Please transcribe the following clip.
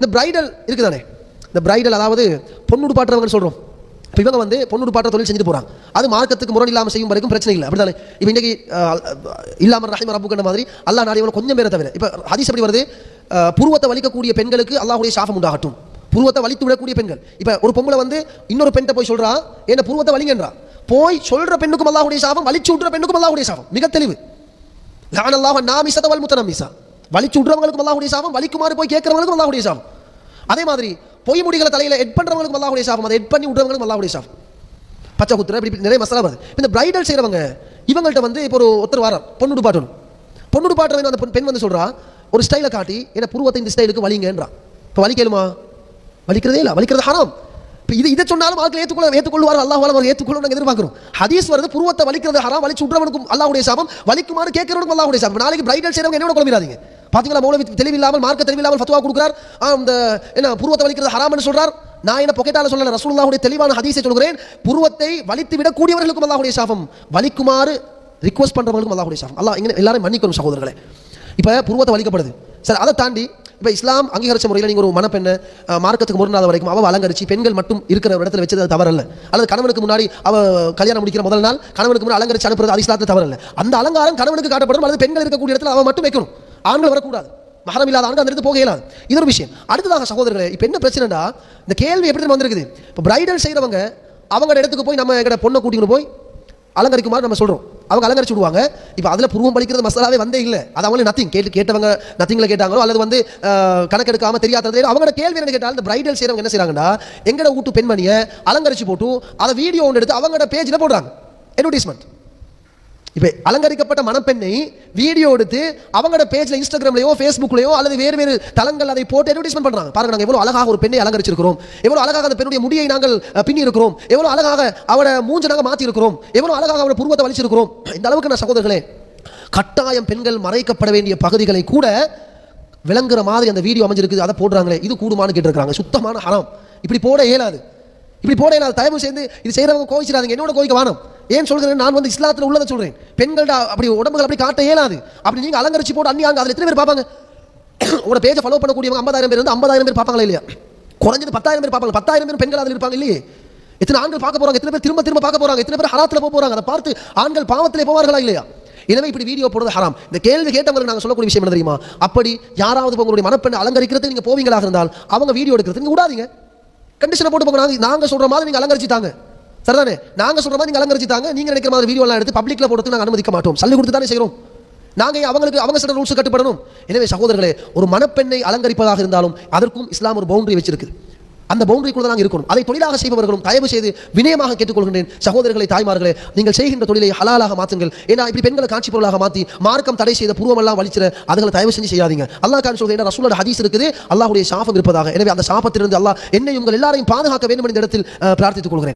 இந்த பிரைடல் இருக்குதானே? இந்த பிரைடல் அதாவது பொண்ணுடு பாட்டுறவங்க சொல்கிறோம் இப்போ இவங்க வந்து பொண்ணுடு பாட்டுற தொழில் செஞ்சுட்டு போகிறாங்க அது மார்க்கத்துக்கு முரண் இல்லாமல் செய்யும் வரைக்கும் பிரச்சனை இல்லை. அப்படிதானே இப்போ இன்னைக்கு இல்லாமல் ரஹிம ரப்புக்கண்ட மாதிரி அல்லாஹ் நாடியவங்க கொஞ்சம் பேரை தவிர. இப்போ ஹதீஸ் எப்படி வருது? புருவத்தை வலிக்கக்கூடிய பெண்களுக்கு அல்லாஹுடைய சாபம் உண்டாகட்டும். புருவத்தை வலித்து விடக்கூடிய பெண்கள். இப்போ ஒரு பொம்பளை வந்து இன்னொரு பெண்கிட்ட போய் சொல்கிறா என்ன புருவத்தை வலிங்கன்றா? போய் சொல்கிற பெண்ணுக்கும் அல்லாஹுடைய சாபம் வலிச்சு விட்ற பெண்ணுக்கும் அல்லாஹுடைய சாபம். மிக தெளிவு. நான் அல்லாஹ் நாமிசத வல் முத்தனமிசா வலிச்சு விட்றவங்களுக்கும் அல்லாஹுடைய சாபம் வலிக்குமாறு போய் கேட்கறவங்களுக்கும் அல்லாஹுடைய சாபம். அதே மாதிரி பொய் முடிகளை தலையில் எட் பண்ணுறவங்களுக்கும் அல்லாஹுடைய சாபம் அதை எட் பண்ணி விட்றவங்களுக்கும் அல்லாஹுடைய சாபம். பச்சை குத்துற இப்படி நிறைய மசாலா வருது. இந்த பிரைடல் செய்கிறவங்க இவங்கள்ட்ட வந்து இப்போ ஒரு ஒருத்தர் வாரம் பொண்ணுடு பாட்டணும் பொண்ணுடு பாட்டுறவங்க அந்த பெண் பெண் வந்து சொல்கிறா ஒரு ஸ்டைலை காட்டி என்ன புருவத்தை இந்த ஸ்டைலுக்கு வலிங்கன்றான் இப்போ வலிக்கலுமா? வலிக்கிறதே இல்லை வலிக்கிறது ஹராம். இப்போ இது இதை சொன்னாலும் ஆட்கள் ஏற்றுக்கொள்ள ஏற்றுக்கொள்வார் அல்லாஹ் அவர் ஏற்றுக்கொள்ளும் நாங்கள் எதிர்பார்க்கிறோம். ஹதீஸ் வருது புருவத்தை வலிக்கிறது ஹராம் வலிச்சு விட்றவனுக்கும் அல்லாவுடைய சாபம் வலிக்குமாறு கேட்கறவனுக்கும் அல்லாவுடைய சாபம். நாளைக்கு பிரைடல் செய்கிறவங்க என்னோட குழம்பிடாதீங்க. பார்த்தீங்களா மௌலவி தெளிவில்லாமல் மார்க்க தெளிவில்லாமல் ஃபத்துவா கொடுக்குறார். அந்த என்ன புருவத்தை வலிக்கிறது ஹராம்னு சொல்றார். நான் என்ன பொக்கெட்டால சொல்லல ரசூலுல்லாஹுடைய தெளிவான ஹதீஸை சொல்கிறேன். புருவத்தை வலித்து விடக்கூடியவர்களுக்கும் அல்லாஹ்வுடைய சாபம். வலிக்குமாறு ரிக்வஸ்ட் பண்ணுறவர்களுக்கும் அல்லாஹ்வுடைய சாபம். அல்லாஹ் இங்கே எல்லாரும் மன்னிக்கணும் சகோதரர்களே. இப்போ புருவத்தை வலிக்கப்படுது. சார் அதை தாண்டி இப்போ இஸ்லாம் அங்கீகரிச்ச முறையில் நீங்கள் ஒரு மணப்பெண்ணை மார்க்கத்துக்கு முரணாத வரைக்கும் அவள் அலங்கரிச்சு பெண்கள் மட்டும் இருக்கிற ஒரு இடத்துல வச்சது அது தவறல்ல. அல்லது கணவனுக்கு முன்னாடி அவள் கல்யாணம் முடிக்கிற முதல் நாள் கணவனுக்கு முன்னாடி அலங்கரிச்சு அனுப்புறது அது இஸ்லாத்தில் தவறல்ல. அந்த அலங்காரம் கணவனுக்கு காட்டப்படும் அல்லது பெண்கள் இருக்கக்கூடிய இடத்துல அவன் மட்டும் வைக்கணும். ஆண்கள் வரக்கூடாது. மகரம் இல்லாத ஆண்கள் அந்த இடத்து போக இயலாது. இது ஒரு விஷயம். அடுத்ததாக சகோதரர்களே இப்போ என்ன பிரச்சனைடா இந்த கேள்வி எப்படி தெரியுமா வந்திருக்குது? இப்போ பிரைடல் செய்கிறவங்க அவங்க இடத்துக்கு போய் நம்ம எங்கட பொண்ணை கூட்டிக்கிட்டு போய் அலங்கரிக்குமாறு நம்ம சொல்கிறோம் அவங்க அலங்கரிச்சு விடுவாங்க. இப்போ அதில் புருவம் பலிக்கிறது மசாலாவே வந்தே இல்லை. அது அவங்களே நத்திங் கேட்டு கேட்டவங்க நத்திங்கில் கேட்டாங்களோ அல்லது வந்து கணக்கெடுக்காமல் தெரியாதது அவங்களோட கேள்வி என்ன கேட்டால் இந்த பிரைடல் செய்கிறவங்க என்ன செய்கிறாங்கன்னா எங்கட வீட்டு பெண்மணியை அலங்கரிச்சு போட்டு அதை வீடியோ ஒன்று எடுத்து அவங்களோட பேஜில் போடுறாங்க. அட்வர்டைஸ்மெண்ட் இப்போ அலங்கரிக்கப்பட்ட மணப்பெண்ணை வீடியோ எடுத்து அவங்களோட பேஜில் இன்ஸ்டாகிராம்லையோ ஃபேஸ்புக்லையோ அல்லது வேறு வேறு தளங்கள் அதை போட்டு அட்வர்டைஸ்மெண்ட் பண்ணுறாங்க பாருங்க நாங்கள் எவ்வளோ அழகாக ஒரு பெண்ணை அலங்கரிச்சிருக்கிறோம். எவ்வளோ அழகாக அந்த பெண்ணுடைய முடியை நாங்கள் பின்னி இருக்கிறோம் எவ்வளோ அழகாக அவளை மூஞ்ச நாங்கள் மாற்றி இருக்கிறோம் எவ்வளோ அழகாக அவட புருவத்தை வலிச்சிருக்கிறோம். இந்த அளவுக்கு நான் சகோதரர்களே கட்டாயம் பெண்கள் மறைக்கப்பட வேண்டிய பகுதிகளை கூட விளங்குற மாதிரி அந்த வீடியோ அமைஞ்சிருக்குது. அதை போடுறாங்களே. இது கூடுமான்னு கேட்டிருக்காங்க சுத்தமான ஹரம். இப்படி போட இயலாது. இப்படி போட இயலாது. தயவு சேர்ந்து இது செய்கிறவங்க கோவிச்சிடாதீங்க. என்னோட கோவிக்க வானம் ஏன் சொல்கிறேன்? நான் வந்து இஸ்லாத்தில் உள்ளதை சொல்கிறேன் பெண்கள்டா அப்படி உடம்புகள் அப்படி காட்ட இயலாது. அப்படி நீங்கள் அலங்கரிச்சு போட்டு அன்னி அங்கே அதில் எத்தனை பேர் பார்ப்பாங்க? உங்களோட பேஜை ஃபாலோ பண்ணக்கூடியவங்க ஐம்பதாயிரம் பேர் வந்து ஐம்பதாயிரம் பேர் பார்ப்பாங்களா இல்லையா? குறைஞ்சது பத்தாயிரம் பேர் பார்ப்பாங்க. பத்தாயிரம் பேர் பெண்கள் அதில் இருப்பாங்க இல்லையே? எத்தனை ஆண்கள் பார்க்க போறாங்க? எத்தனை பேர் திரும்ப திரும்ப பார்க்க போறாங்க? எத்தனை பேர் ஹராத்தில் போக போறாங்க? அதை பார்த்து ஆண்கள் பாவத்திலே போவார்களா இல்லையா? எனவே இப்படி வீடியோ போடுறது ஹராம். இந்த கேள்வி கேட்டவங்களுக்கு நாங்கள் சொல்லக்கூடிய விஷயம் என்ன தெரியுமா? அப்படி யாராவது உங்களுடைய மனப்பெண்ணை அலங்கரிக்கிறது நீங்கள் போவீங்களாக இருந்தால் அவங்க வீடியோ எடுக்கிறது நீங்கள் விடாதீங்க. கண்டிஷனை போட்டு போங்க. நாங்கள் சொல்கிற சொல்ற மாதிரி நீங்கள் அலங்கரிச்சுட்டாங்க. சரிதானே? நாங்கள் சொல்கிற மாதிரி நீங்கள் அலங்கரிச்சுட்டாங்க நீங்கள் நினைக்கிற மாதிரி வீடியோலாம் எடுத்து பப்ளிக்ல போடுறதுக்கு நாங்கள் அனுமதிக்க மாட்டோம். சல்லி கொடுத்து தானே செய்கிறோம் நாங்கள் அவங்களுக்கு அவங்க சில ரூல்ஸ் கட்டுப்படணும் எனவே சகோதரர்களே ஒரு மணப்பெண்ணை அலங்கரிப்பதாக இருந்தாலும் அதற்கும் இஸ்லாம் ஒரு பவுண்டரி வச்சிருக்கு. அந்த பவுண்டரிக்குள்ள நாங்கள் இருக்கணும். அதை தொழிலாக செய்பவர்களும் தயவு செய்து வினயமாக கேட்டுக்கொள்கின்றேன். சகோதரர்களை தாய்மார்களே நீங்கள் செய்கின்ற தொழிலை ஹலாலாக மாற்றுங்கள். ஏன்னா இப்படி பெண்களை காட்சி பொருளாக மாற்றி மார்க்கம் தடை செய்த பூர்வமெல்லாம் வலிச்சிட அதுகளை தயவு செஞ்சு செய்யாதீங்க. அல்லாஹ் கான் சொல்கிற ரசூலோட ஹதீஸ் இருக்குது. அல்லாஹுடைய சாபம் இருப்பதாக. எனவே அந்த சாபத்திலிருந்து அல்லாஹ் என்னை உங்கள் எல்லாரையும் பாதுகாக்க வேண்டும் என்ற இடத்தில் பிரார்த்தித்துக் கொள்கிறேன்.